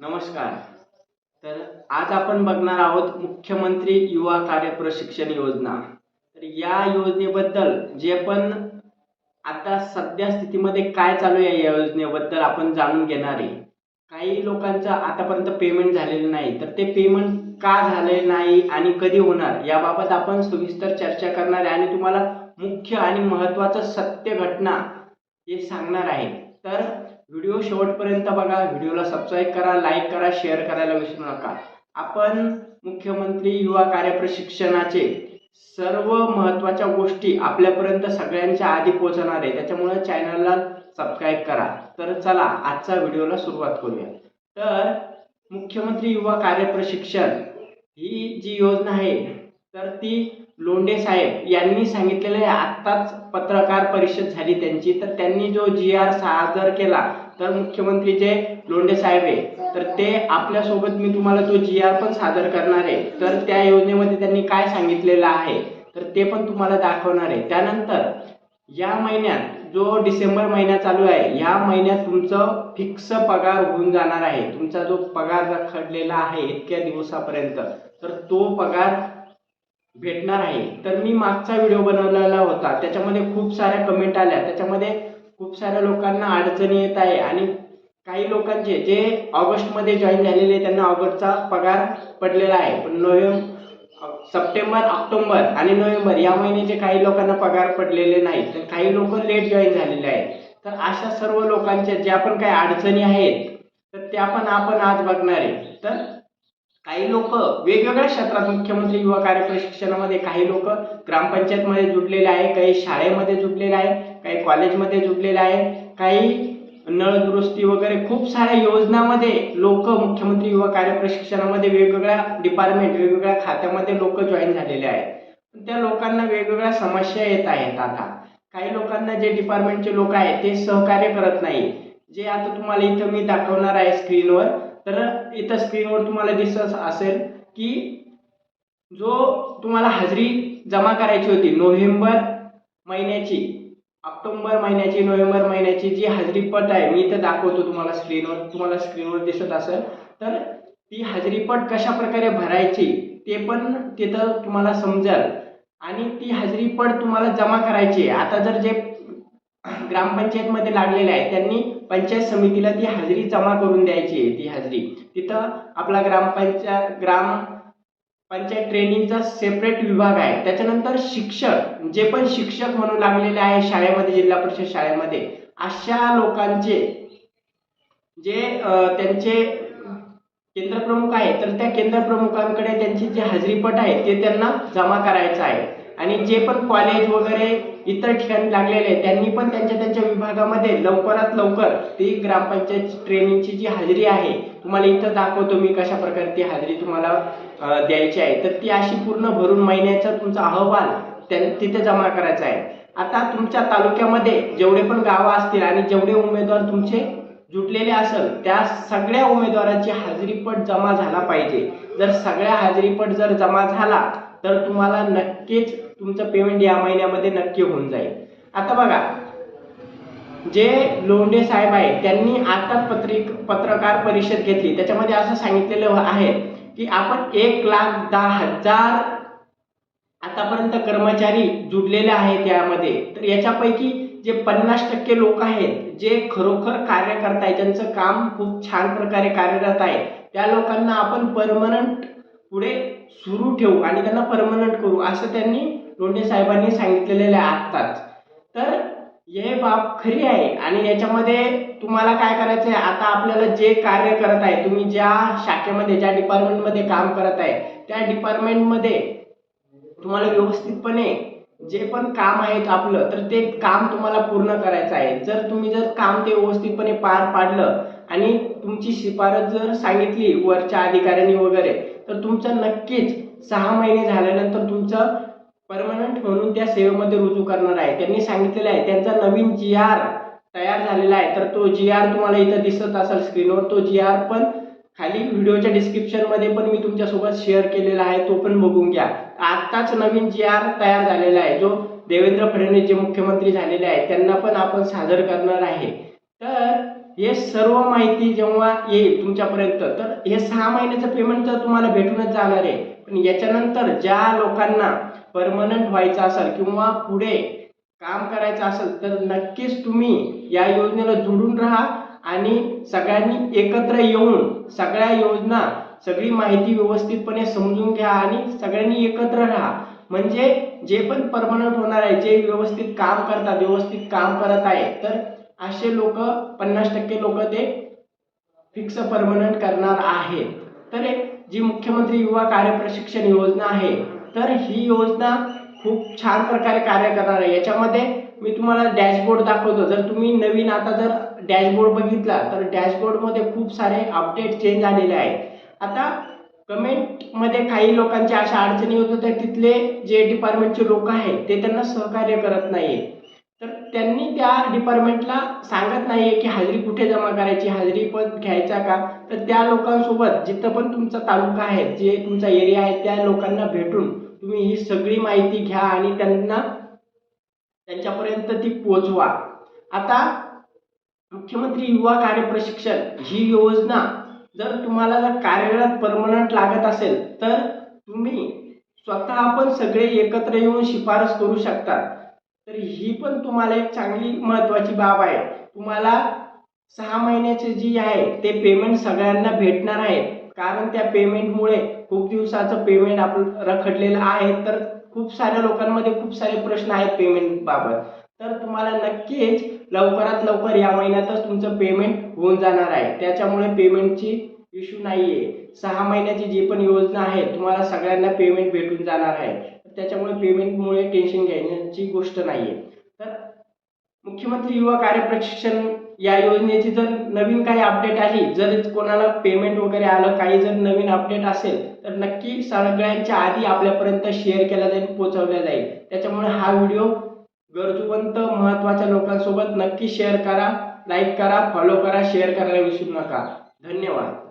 नमस्कार. तर आज आपण बघणार आहोत मुख्यमंत्री युवा कार्य प्रशिक्षण योजना. तर या योजनेबद्दल जे पण आता सध्या स्थितीमध्ये काय चालू आहे या योजनेबद्दल आपण जाणून घेणार आहे. काही लोकांचं आतापर्यंत पेमेंट झालेलं नाही. तर ते पेमेंट का झाले नाही आणि कधी होणार याबाबत आपण सविस्तर चर्चा करणार आहे आणि तुम्हाला मुख्य आणि महत्त्वाचं सत्य घटना हे सांगणार आहे. तर व्हिडिओ शेवटपर्यंत बघा. व्हिडिओला सबस्क्राईब करा लाईक करा शेअर करायला विसरू नका. आपण मुख्यमंत्री युवा कार्यप्रशिक्षणाचे सर्व महत्त्वाच्या गोष्टी आपल्यापर्यंत सगळ्यांच्या आधी पोहोचणार आहे. त्याच्यामुळे चॅनलला सबस्क्राईब करा. तर चला आजचा व्हिडिओला सुरुवात करूया. तर मुख्यमंत्री युवा कार्यप्रशिक्षण ही जी योजना आहे तर ती लोंढे साहेब यांनी सांगितलेलं आहे आत्ताच पत्रकार परिषद झाली त्यांची. तर त्यांनी जो जी आर सादर केला तर मुख्यमंत्री जे लोंढे साहेब आहे तर ते आपल्यासोबत मी तुम्हाला तो जी आर पण सादर करणार आहे. तर त्या योजनेमध्ये त्यांनी काय सांगितलेलं आहे तर ते पण तुम्हाला दाखवणार आहे. त्यानंतर या महिन्यात जो डिसेंबर महिना चालू आहे ह्या महिन्यात तुमचं फिक्स पगार होऊन जाणार आहे. तुमचा जो पगार रखडलेला आहे इतक्या दिवसापर्यंत तर तो पगार भेटणार आहे. तर मी मागचा व्हिडिओ बनवलेला होता. त्याच्यामध्ये खूप साऱ्या कमेंट आल्या. त्याच्यामध्ये खूप साऱ्या लोकांना अडचणी येत आहे आणि काही लोकांचे जे ऑगस्टमध्ये जॉईन झालेले त्यांना ऑगस्टचा पगार पडलेला आहे. पण नोव्हेंबर सप्टेंबर ऑक्टोबर आणि नोव्हेंबर या महिन्याचे काही लोकांना पगार पडलेले नाहीत. तर काही लोक लेट जॉईन झालेले आहेत. तर अशा सर्व लोकांच्या ज्या पण काही अडचणी आहेत तर त्या पण आपण आज बघणार आहे. तर काही लोक वेगवेगळ्या क्षेत्रात मुख्यमंत्री युवा कार्य प्रशिक्षणामध्ये काही लोक ग्रामपंचायतमध्ये जुडलेले आहे काही शाळेमध्ये जुडलेले आहे काही कॉलेजमध्ये जुडलेले आहे काही नळ दुरुस्ती वगैरे खूप साऱ्या योजनामध्ये लोक मुख्यमंत्री युवा कार्य प्रशिक्षणामध्ये वेगवेगळ्या डिपार्टमेंट वेगवेगळ्या खात्यामध्ये लोक जॉईन झालेले आहेत. त्या लोकांना वेगवेगळ्या समस्या येत आहेत आता. काही लोकांना जे डिपार्टमेंटचे लोक आहेत ते सहकार्य करत नाही जे आता तुम्हाला इथं मी दाखवणार आहे स्क्रीनवर तर इथं स्क्रीनवर तुम्हाला दिसत असेल की जो तुम्हाला हजेरी जमा करायची होती नोव्हेंबर महिन्याची ऑक्टोंबर महिन्याची नोव्हेंबर महिन्याची जी हजेरीपट आहे मी इथं दाखवतो तुम्हाला स्क्रीनवर तुम्हाला स्क्रीनवर दिसत असेल. तर ती हजेरीपट कशा प्रकारे भरायची ते पण तिथं तुम्हाला समजेल. आणि ती हजेरीपट तुम्हाला जमा करायची आहे. आता जर जे ग्रामपंचायतमध्ये लागलेले आहे त्यांनी पंचायत समितीला ती हजेरी जमा करून द्यायची आहे ती हजेरी. तिथं आपला ग्रामपंचायत ग्राम पंचायत ट्रेनिंगचा सेपरेट विभाग आहे. त्याच्यानंतर शिक्षक जे पण शिक्षक म्हणून लागलेले आहे शाळेमध्ये जिल्हा परिषद शाळेमध्ये अशा लोकांचे जे त्यांचे केंद्रप्रमुख आहे तर त्या केंद्रप्रमुखांकडे त्यांची जी हजेरीपट आहे ते त्यांना जमा करायचं आहे. आणि जे पण कॉलेज वगैरे इतर ठिकाणी लागलेले आहे त्यांनी पण त्यांच्या त्यांच्या विभागामध्ये लवकरात लवकर ती ग्रामपंचायत ट्रेनिंगची जी हजेरी आहे तुम्हाला इथं दाखवतो मी कशा प्रकारे ती हजेरी तुम्हाला द्यायची आहे. तर ती अशी पूर्ण भरून महिन्याचा तुमचा अहवाल त्या तिथे जमा करायचा आहे. आता तुमच्या तालुक्यामध्ये जेवढे पण गावं असतील आणि जेवढे उमेदवार तुमचे जुटलेले असेल त्या सगळ्या उमेदवारांची हाजरीपट जमा झाला पाहिजे. जर सगळ्या हाजरीपट जर जमा झाला तर तुम्हाला नक्कीच तुमचं पेमेंट या महिन्यामध्ये नक्की होऊन जाईल. आता बघा जे लोंढे साहेब आहे त्यांनी आता पत्रिक पत्रकार परिषद घेतली. त्याच्यामध्ये असं सांगितलेलं आहे की आपण एक लाख दहा हजार आतापर्यंत कर्मचारी जुडलेले आहेत यामध्ये. तर याच्यापैकी जे पन्नास टक्के लोक आहेत जे खरोखर कार्य करतायत ज्यांचं काम खूप छान प्रकारे कार्यरत आहे त्या लोकांना आपण परमनंट पुढे सुरू ठेवू आणि त्यांना परमनंट करू असं त्यांनी लोंढे साहेबांनी सांगितलेलं आहे आत्ताच. तर हे बाब खरी आहे आणि याच्यामध्ये तुम्हाला काय करायचं आहे आता आपल्याला जे कार्य करत आहे तुम्ही ज्या शाखेमध्ये ज्या डिपार्टमेंटमध्ये काम करत आहे त्या डिपार्टमेंटमध्ये तुम्हाला व्यवस्थितपणे जे पण काम आहेत आपलं तर ते काम तुम्हाला पूर्ण करायचं आहे. जर तुम्ही जर काम ते व्यवस्थितपणे पार पाडलं आणि तुमची शिफारस जर सांगितली वरच्या अधिकाऱ्यांनी वगैरे तर तुमचं नक्कीच सहा महिने झाल्यानंतर तुमचं परमनंट म्हणून त्या सेवेमध्ये रुजू करणार आहे. त्यांनी सांगितलेलं आहे त्यांचा नवीन जी आर तयार झालेला आहे. तर तो जी आर तुम्हाला इथं दिसत असेल स्क्रीनवर तो जी आर पण खाली व्हिडिओच्या डिस्क्रिप्शनमध्ये पण मी तुमच्यासोबत शेअर केलेला आहे. तो पण बघून घ्या. आत्ताच नवीन जी आर तयार झालेला आहे. जो देवेंद्र फडणवीस जे मुख्यमंत्री झालेले आहेत त्यांना पण आपण सादर करणार आहे. तर हे सर्व माहिती जेव्हा येईल तुमच्यापर्यंत तर हे सहा महिन्याचं पेमेंट तर तुम्हाला भेटूनच जाणार आहे. पण याच्यानंतर ज्या लोकांना परमनंट व्हायचं असेल किंवा पुढे काम करायचं असेल तर नक्कीच तुम्ही या योजनेला जुळून राहा आणि सगळ्यांनी एकत्र येऊन सगळ्या योजना सगळी माहिती व्यवस्थितपणे समजून घ्या आणि सगळ्यांनी एकत्र राहा. म्हणजे जे पण परमनंट होणार आहे जे व्यवस्थित काम करतात व्यवस्थित काम करत आहे तर असे लोक पन्नास टक्के लोक ते फिक्स परमनंट करणार आहेत. तर जी मुख्यमंत्री युवा कार्य प्रशिक्षण योजना आहे तर ही योजना खूप छान प्रकारे कार्य करणार आहे. याच्यामध्ये मी तुम्हाला डॅशबोर्ड दाखवतो. जर तुम्ही नवीन आता जर डॅशबोर्ड बघितला तर डॅशबोर्डमध्ये खूप सारे अपडेट चेंज झालेले आहेत. आता कमेंटमध्ये काही लोकांच्या अशा अडचणी होत होत्या तिथले जे डिपार्टमेंटचे लोक आहेत ते त्यांना सहकार्य करत नाही तर त्यांनी त्या डिपार्टमेंटला सांगत नाहीये की हाजरी कुठे जमा करायची हाजरी पण घ्यायचा का? तर त्या लोकांसोबत जिथं पण तुमचा तालुका आहे जे तुमचा एरिया आहे त्या लोकांना भेटून तुम्ही ही सगळी माहिती घ्या आणि त्यांना त्यांच्यापर्यंत ती पोचवा आता मुख्यमंत्री युवा कार्य प्रशिक्षण ही योजना जर तुम्हाला जर कार्यरत परमनंट लागत असेल तर तुम्ही स्वतः पण सगळे एकत्र येऊन शिफारस करू शकता. तर ही पण तुम्हाला एक चांगली महत्त्वाची बाब आहे. तुम्हाला सहा महिन्याचे जी आहे ते पेमेंट सगळ्यांना भेटणार आहे. कारण त्या पेमेंटमुळे खूप दिवसाचं पेमेंट आपलं रखडलेलं आहे. तर खूप साऱ्या लोकांमध्ये खूप सारे प्रश्न आहेत पेमेंट बाबत. तर तुम्हाला नक्कीच लवकरात लवकर या महिन्यातच तुमचं पेमेंट होऊन जाणार आहे. त्याच्यामुळे पेमेंटची इश्यू नाही आहे सहा महिन्याची जी पण योजना आहे तुम्हाला सगळ्यांना पेमेंट भेटून जाणार आहे. त्याच्यामुळे पेमेंटमुळे टेन्शन घेण्याची गोष्ट नाही आहे तर मुख्यमंत्री युवा कार्य प्रशिक्षण या योजनेची जर नवीन काही अपडेट आली जर कोणाला पेमेंट वगैरे आलं काही जर नवीन अपडेट असेल तर नक्की सगळ्यांच्या आधी आपल्यापर्यंत शेअर केला जाईल पोहोचवला जाईल. त्याच्यामुळे हा व्हिडिओ गरजूवंत महत्त्वाच्या लोकांसोबत नक्की शेअर करा लाईक करा फॉलो करा शेअर करायला विसरू नका. धन्यवाद.